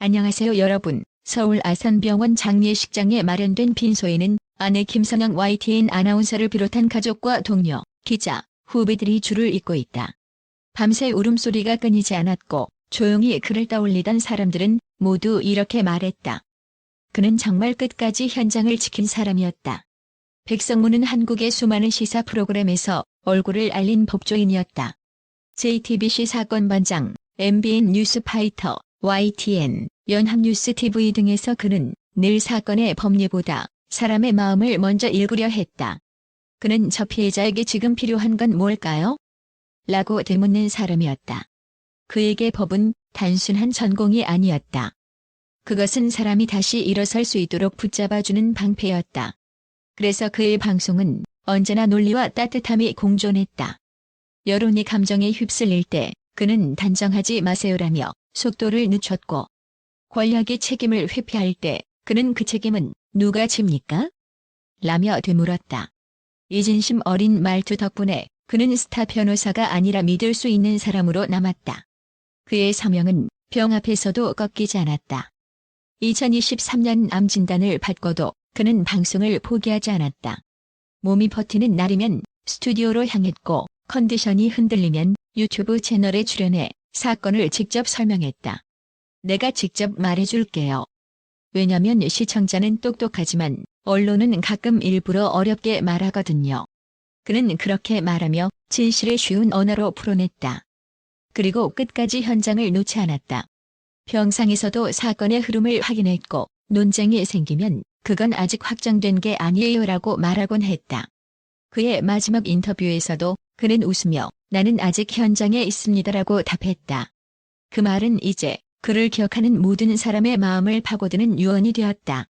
안녕하세요 여러분. 서울 아산병원 장례식장에 마련된 빈소에는 아내 김선영 YTN 아나운서를 비롯한 가족과 동료, 기자, 후배들이 줄을 잇고 있다. 밤새 울음소리가 끊이지 않았고 조용히 그를 떠올리던 사람들은 모두 이렇게 말했다. 그는 정말 끝까지 현장을 지킨 사람이었다. 백성문은 한국의 수많은 시사 프로그램에서 얼굴을 알린 법조인이었다. JTBC 사건 반장, MBN 뉴스파이터, YTN, 연합뉴스 TV 등에서 그는 늘 사건의 법리보다 사람의 마음을 먼저 읽으려 했다. 그는 저 피해자에게 지금 필요한 건 뭘까요? 라고 되묻는 사람이었다. 그에게 법은 단순한 전공이 아니었다. 그것은 사람이 다시 일어설 수 있도록 붙잡아주는 방패였다. 그래서 그의 방송은 언제나 논리와 따뜻함이 공존했다. 여론이 감정에 휩쓸릴 때 그는 단정하지 마세요라며 속도를 늦췄고 권력의 책임을 회피할 때 그는 그 책임은 누가 집니까? 라며 되물었다. 이 진심 어린 말투 덕분에 그는 스타 변호사가 아니라 믿을 수 있는 사람으로 남았다. 그의 사명은 병 앞에서도 꺾이지 않았다. 2023년 암 진단을 받고도 그는 방송을 포기하지 않았다. 몸이 버티는 날이면 스튜디오로 향했고 컨디션이 흔들리면 유튜브 채널에 출연해 사건을 직접 설명했다. 내가 직접 말해줄게요. 왜냐면 시청자는 똑똑하지만 언론은 가끔 일부러 어렵게 말하거든요. 그는 그렇게 말하며 진실을 쉬운 언어로 풀어냈다. 그리고 끝까지 현장을 놓지 않았다. 병상에서도 사건의 흐름을 확인했고 논쟁이 생기면 그건 아직 확정된 게 아니에요라고 말하곤 했다. 그의 마지막 인터뷰에서도 그는 웃으며 나는 아직 현장에 있습니다라고 답했다. 그 말은 이제 그를 기억하는 모든 사람의 마음을 파고드는 유언이 되었다.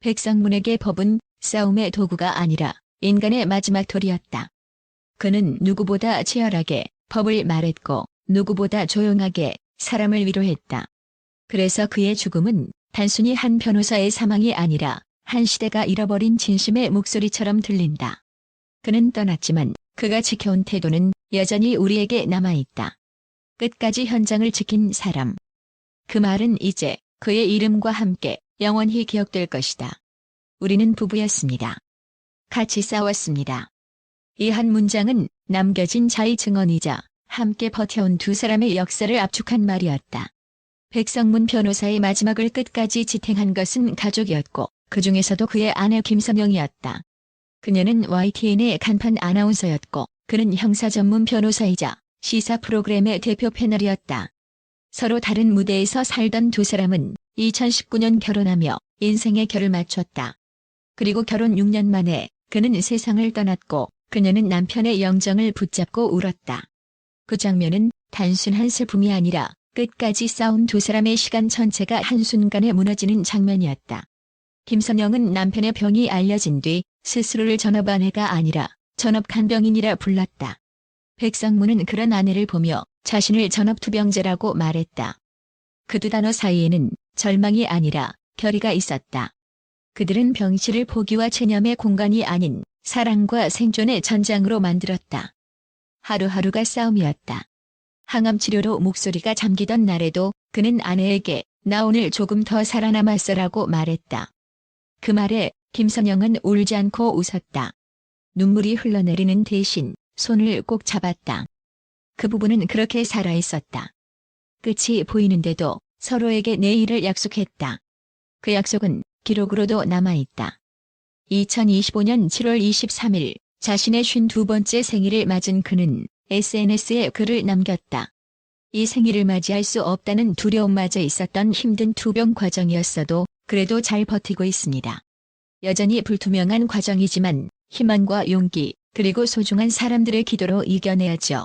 백성문에게 법은 싸움의 도구가 아니라 인간의 마지막 돌이었다. 그는 누구보다 치열하게 법을 말했고 누구보다 조용하게 사람을 위로했다. 그래서 그의 죽음은 단순히 한 변호사의 사망이 아니라 한 시대가 잃어버린 진심의 목소리처럼 들린다. 그는 떠났지만 그가 지켜온 태도는 여전히 우리에게 남아있다. 끝까지 현장을 지킨 사람. 그 말은 이제 그의 이름과 함께 영원히 기억될 것이다. 우리는 부부였습니다. 같이 싸웠습니다. 이 한 문장은 남겨진 자의 증언이자 함께 버텨온 두 사람의 역사를 압축한 말이었다. 백성문 변호사의 마지막을 끝까지 지탱한 것은 가족이었고 그 중에서도 그의 아내 김선영이었다. 그녀는 YTN의 간판 아나운서였고 그는 형사 전문 변호사이자 시사 프로그램의 대표 패널이었다. 서로 다른 무대에서 살던 두 사람은 2019년 결혼하며 인생의 결을 맞췄다. 그리고 결혼 6년 만에 그는 세상을 떠났고 그녀는 남편의 영정을 붙잡고 울었다. 그 장면은 단순한 슬픔이 아니라 끝까지 싸운 두 사람의 시간 전체가 한순간에 무너지는 장면이었다. 김선영은 남편의 병이 알려진 뒤 스스로를 전업 아내가 아니라 전업 간병인이라 불렀다. 백성문은 그런 아내를 보며 자신을 전업 투병제라고 말했다. 그 두 단어 사이에는 절망이 아니라 결의가 있었다. 그들은 병실을 포기와 체념의 공간이 아닌 사랑과 생존의 전장으로 만들었다. 하루하루가 싸움이었다. 항암 치료로 목소리가 잠기던 날에도 그는 아내에게 나 오늘 조금 더 살아남았어라고 말했다. 그 말에 김선영은 울지 않고 웃었다. 눈물이 흘러내리는 대신 손을 꼭 잡았다. 그 부부는 그렇게 살아있었다. 끝이 보이는데도 서로에게 내일을 약속했다. 그 약속은 기록으로도 남아있다. 2025년 7월 23일 자신의 52번째 생일을 맞은 그는 SNS에 글을 남겼다. 이 생일을 맞이할 수 없다는 두려움마저 있었던 힘든 투병 과정이었어도 그래도 잘 버티고 있습니다. 여전히 불투명한 과정이지만 희망과 용기 그리고 소중한 사람들의 기도로 이겨내야죠.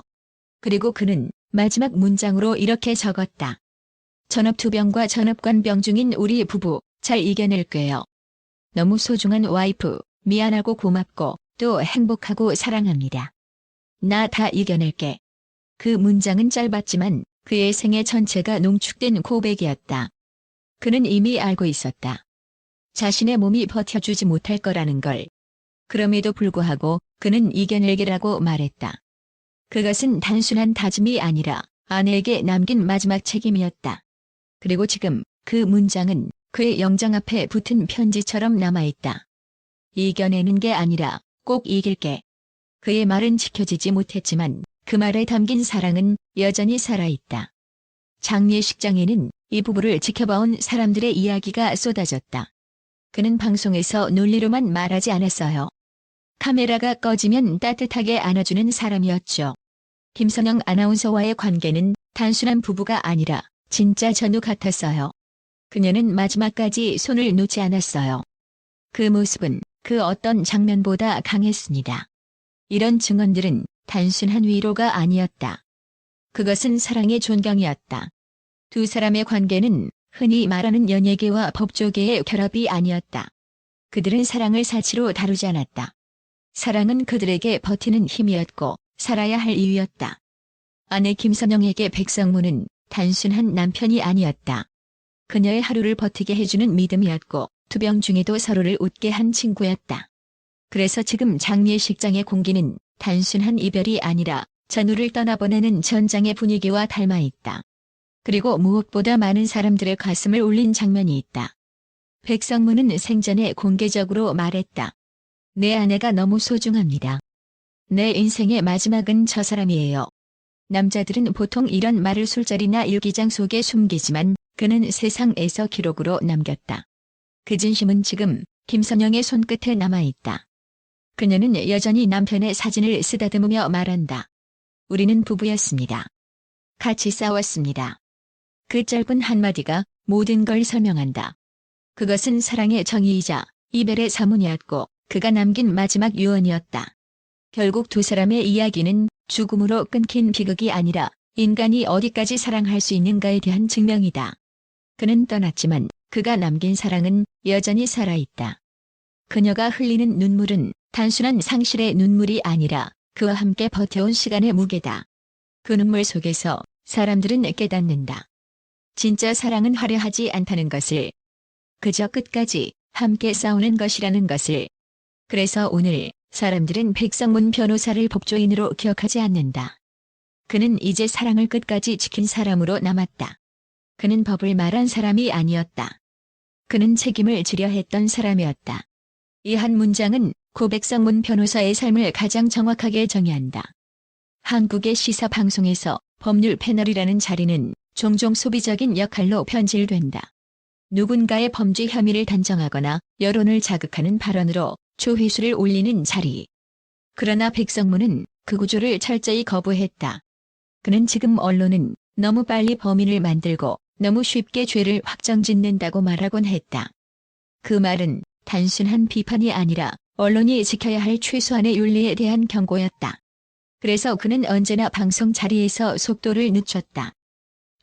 그리고 그는 마지막 문장으로 이렇게 적었다. 전업투병과 전업관병 중인 우리 부부 잘 이겨낼게요. 너무 소중한 와이프 미안하고 고맙고 또 행복하고 사랑합니다. 나 다 이겨낼게. 그 문장은 짧았지만 그의 생애 전체가 농축된 고백이었다. 그는 이미 알고 있었다. 자신의 몸이 버텨주지 못할 거라는 걸. 그럼에도 불구하고 그는 이겨낼게라고 말했다. 그것은 단순한 다짐이 아니라 아내에게 남긴 마지막 책임이었다. 그리고 지금 그 문장은 그의 영장 앞에 붙은 편지처럼 남아있다. 이겨내는 게 아니라 꼭 이길게. 그의 말은 지켜지지 못했지만 그 말에 담긴 사랑은 여전히 살아있다. 장례식장에는 이 부부를 지켜봐온 사람들의 이야기가 쏟아졌다. 그는 방송에서 논리로만 말하지 않았어요. 카메라가 꺼지면 따뜻하게 안아주는 사람이었죠. 김선영 아나운서와의 관계는 단순한 부부가 아니라 진짜 전우 같았어요. 그녀는 마지막까지 손을 놓지 않았어요. 그 모습은 그 어떤 장면보다 강했습니다. 이런 증언들은 단순한 위로가 아니었다. 그것은 사랑의 존경이었다. 두 사람의 관계는 흔히 말하는 연예계와 법조계의 결합이 아니었다. 그들은 사랑을 사치로 다루지 않았다. 사랑은 그들에게 버티는 힘이었고 살아야 할 이유였다. 아내 김선영에게 백성문은 단순한 남편이 아니었다. 그녀의 하루를 버티게 해주는 믿음이었고 투병 중에도 서로를 웃게 한 친구였다. 그래서 지금 장례식장의 공기는 단순한 이별이 아니라 전우를 떠나보내는 전장의 분위기와 닮아 있다. 그리고 무엇보다 많은 사람들의 가슴을 울린 장면이 있다. 백성문은 생전에 공개적으로 말했다. 내 아내가 너무 소중합니다. 내 인생의 마지막은 저 사람이에요. 남자들은 보통 이런 말을 술자리나 일기장 속에 숨기지만 그는 세상에서 기록으로 남겼다. 그 진심은 지금 김선영의 손끝에 남아있다. 그녀는 여전히 남편의 사진을 쓰다듬으며 말한다. 우리는 부부였습니다. 같이 싸웠습니다. 그 짧은 한마디가 모든 걸 설명한다. 그것은 사랑의 정의이자 이별의 사문이었고 그가 남긴 마지막 유언이었다. 결국 두 사람의 이야기는 죽음으로 끊긴 비극이 아니라 인간이 어디까지 사랑할 수 있는가에 대한 증명이다. 그는 떠났지만 그가 남긴 사랑은 여전히 살아있다. 그녀가 흘리는 눈물은 단순한 상실의 눈물이 아니라 그와 함께 버텨온 시간의 무게다. 그 눈물 속에서 사람들은 깨닫는다. 진짜 사랑은 화려하지 않다는 것을. 그저 끝까지 함께 싸우는 것이라는 것을. 그래서 오늘 사람들은 백성문 변호사를 법조인으로 기억하지 않는다. 그는 이제 사랑을 끝까지 지킨 사람으로 남았다. 그는 법을 말한 사람이 아니었다. 그는 책임을 지려 했던 사람이었다. 이 한 문장은 고백성문 변호사의 삶을 가장 정확하게 정의한다. 한국의 시사 방송에서 법률 패널이라는 자리는 종종 소비적인 역할로 변질된다. 누군가의 범죄 혐의를 단정하거나 여론을 자극하는 발언으로 조회수를 올리는 자리. 그러나 백성문은 그 구조를 철저히 거부했다. 그는 지금 언론은 너무 빨리 범인을 만들고 너무 쉽게 죄를 확정짓는다고 말하곤 했다. 그 말은 단순한 비판이 아니라 언론이 지켜야 할 최소한의 윤리에 대한 경고였다. 그래서 그는 언제나 방송 자리에서 속도를 늦췄다.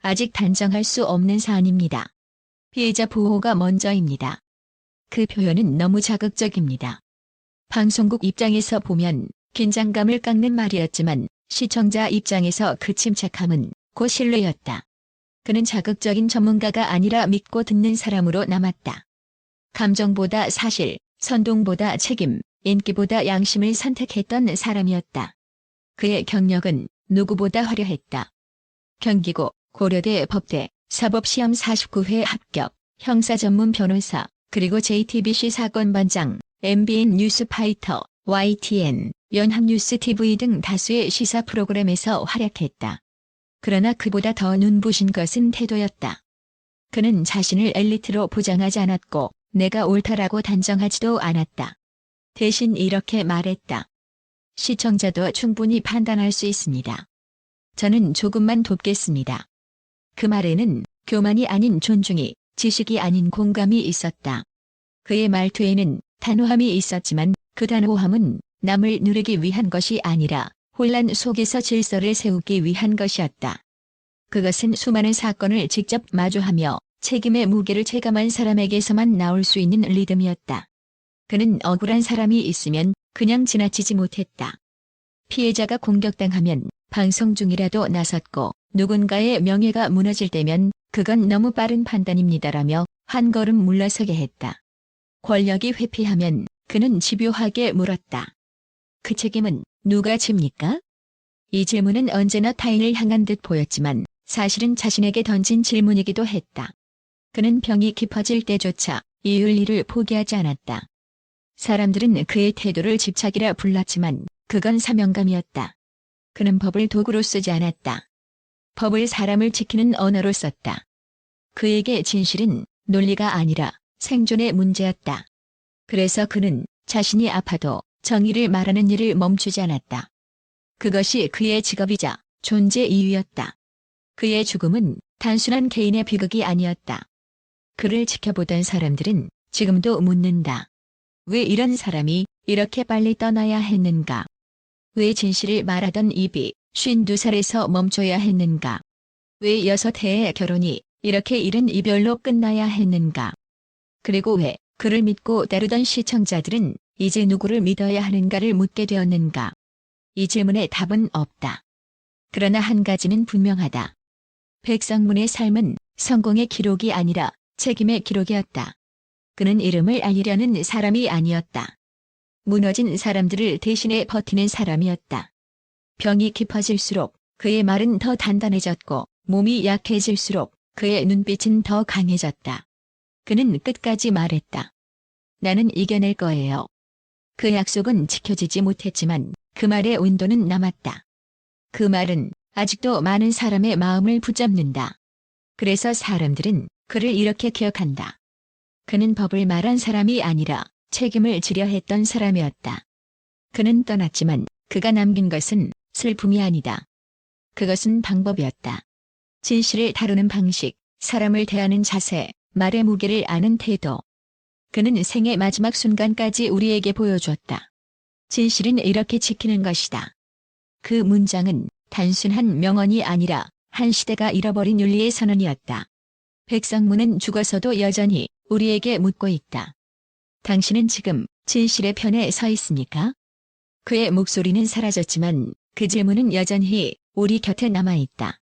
아직 단정할 수 없는 사안입니다. 피해자 보호가 먼저입니다. 그 표현은 너무 자극적입니다. 방송국 입장에서 보면 긴장감을 깎는 말이었지만 시청자 입장에서 그 침착함은 고 신뢰였다. 그는 자극적인 전문가가 아니라 믿고 듣는 사람으로 남았다. 감정보다 사실, 선동보다 책임, 인기보다 양심을 선택했던 사람이었다. 그의 경력은 누구보다 화려했다. 경기고, 고려대 법대, 사법시험 49회 합격, 형사 전문 변호사, 그리고 JTBC 사건반장, MBN 뉴스파이터, YTN, 연합뉴스 TV 등 다수의 시사 프로그램에서 활약했다. 그러나 그보다 더 눈부신 것은 태도였다. 그는 자신을 엘리트로 보장하지 않았고 내가 옳다라고 단정하지도 않았다. 대신 이렇게 말했다. 시청자도 충분히 판단할 수 있습니다. 저는 조금만 돕겠습니다. 그 말에는 교만이 아닌 존중이, 지식이 아닌 공감이 있었다. 그의 말투에는 단호함이 있었지만 그 단호함은 남을 누르기 위한 것이 아니라 혼란 속에서 질서를 세우기 위한 것이었다. 그것은 수많은 사건을 직접 마주하며 책임의 무게를 체감한 사람에게서만 나올 수 있는 리듬이었다. 그는 억울한 사람이 있으면 그냥 지나치지 못했다. 피해자가 공격당하면 방송 중이라도 나섰고 누군가의 명예가 무너질 때면 그건 너무 빠른 판단입니다라며 한 걸음 물러서게 했다. 권력이 회피하면 그는 집요하게 물었다. 그 책임은 누가 집니까? 이 질문은 언제나 타인을 향한 듯 보였지만 사실은 자신에게 던진 질문이기도 했다. 그는 병이 깊어질 때조차 이 윤리를 포기하지 않았다. 사람들은 그의 태도를 집착이라 불렀지만 그건 사명감이었다. 그는 법을 도구로 쓰지 않았다. 법을 사람을 지키는 언어로 썼다. 그에게 진실은 논리가 아니라 생존의 문제였다. 그래서 그는 자신이 아파도 정의를 말하는 일을 멈추지 않았다. 그것이 그의 직업이자 존재 이유였다. 그의 죽음은 단순한 개인의 비극이 아니었다. 그를 지켜보던 사람들은 지금도 묻는다. 왜 이런 사람이 이렇게 빨리 떠나야 했는가? 왜 진실을 말하던 입이 52살에서 멈춰야 했는가? 왜 여섯 해의 결혼이 이렇게 이른 이별로 끝나야 했는가? 그리고 왜 그를 믿고 따르던 시청자들은 이제 누구를 믿어야 하는가를 묻게 되었는가? 이 질문에 답은 없다. 그러나 한 가지는 분명하다. 백성문의 삶은 성공의 기록이 아니라 책임의 기록이었다. 그는 이름을 알리려는 사람이 아니었다. 무너진 사람들을 대신해 버티는 사람이었다. 병이 깊어질수록 그의 말은 더 단단해졌고 몸이 약해질수록 그의 눈빛은 더 강해졌다. 그는 끝까지 말했다. 나는 이겨낼 거예요. 그 약속은 지켜지지 못했지만 그 말의 온도는 남았다. 그 말은 아직도 많은 사람의 마음을 붙잡는다. 그래서 사람들은 그를 이렇게 기억한다. 그는 법을 말한 사람이 아니라 책임을 지려 했던 사람이었다. 그는 떠났지만 그가 남긴 것은 슬픔이 아니다. 그것은 방법이었다. 진실을 다루는 방식, 사람을 대하는 자세, 말의 무게를 아는 태도. 그는 생의 마지막 순간까지 우리에게 보여줬다. 진실은 이렇게 지키는 것이다. 그 문장은 단순한 명언이 아니라 한 시대가 잃어버린 윤리의 선언이었다. 백성문은 죽어서도 여전히 우리에게 묻고 있다. 당신은 지금 진실의 편에 서 있습니까? 그의 목소리는 사라졌지만 그 질문은 여전히 우리 곁에 남아 있다.